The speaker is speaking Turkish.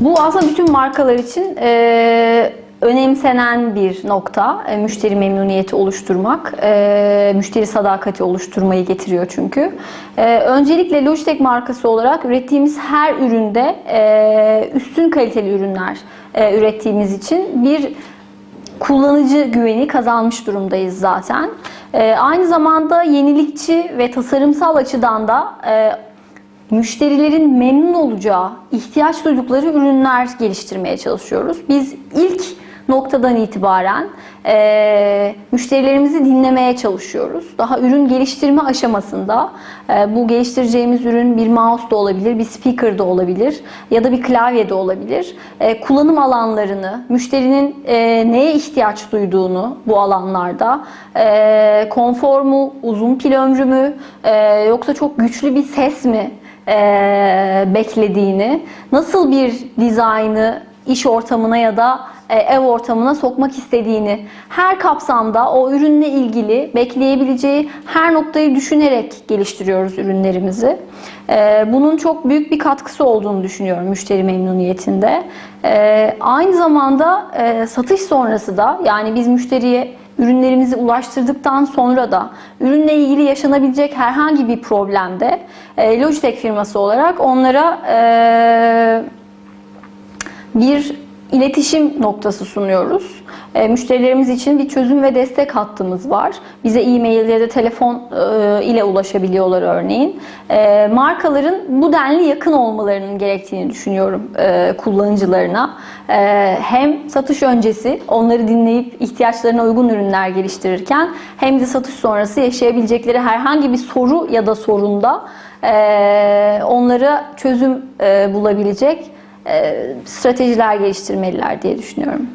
Bu aslında bütün markalar için e, önemsenen bir nokta. E, müşteri memnuniyeti oluşturmak, e, müşteri sadakati oluşturmayı getiriyor çünkü. E, öncelikle Logitech markası olarak ürettiğimiz her üründe e, üstün kaliteli ürünler e, ürettiğimiz için bir kullanıcı güveni kazanmış durumdayız zaten. Ee, aynı zamanda yenilikçi ve tasarımsal açıdan da e, müşterilerin memnun olacağı, ihtiyaç duydukları ürünler geliştirmeye çalışıyoruz. Biz ilk noktadan itibaren e, müşterilerimizi dinlemeye çalışıyoruz. Daha ürün geliştirme aşamasında e, bu geliştireceğimiz ürün bir mouse da olabilir, bir speaker da olabilir ya da bir klavye de olabilir. E, kullanım alanlarını, müşterinin e, neye ihtiyaç duyduğunu bu alanlarda, e, konfor mu, uzun pil ömrü mü, e, yoksa çok güçlü bir ses mi e, beklediğini, nasıl bir dizaynı iş ortamına ya da e, ev ortamına sokmak istediğini her kapsamda o ürünle ilgili bekleyebileceği her noktayı düşünerek geliştiriyoruz ürünlerimizi. E, Bunun çok büyük bir katkısı olduğunu düşünüyorum müşteri memnuniyetinde. E, Aynı zamanda satış sonrası da yani biz müşteriye ürünlerimizi ulaştırdıktan sonra da ürünle ilgili yaşanabilecek herhangi bir problemde Logitech firması olarak onlara bir iletişim noktası sunuyoruz. E, müşterilerimiz için bir çözüm ve destek hattımız var. Bize e-mail ya da telefon e, ile ulaşabiliyorlar örneğin. E, markaların bu denli yakın olmalarının gerektiğini düşünüyorum e, kullanıcılarına. E, hem satış öncesi onları dinleyip ihtiyaçlarına uygun ürünler geliştirirken hem de satış sonrası yaşayabilecekleri herhangi bir soru ya da sorunda e, onlara çözüm e, bulabilecek stratejiler geliştirmeliler diye düşünüyorum.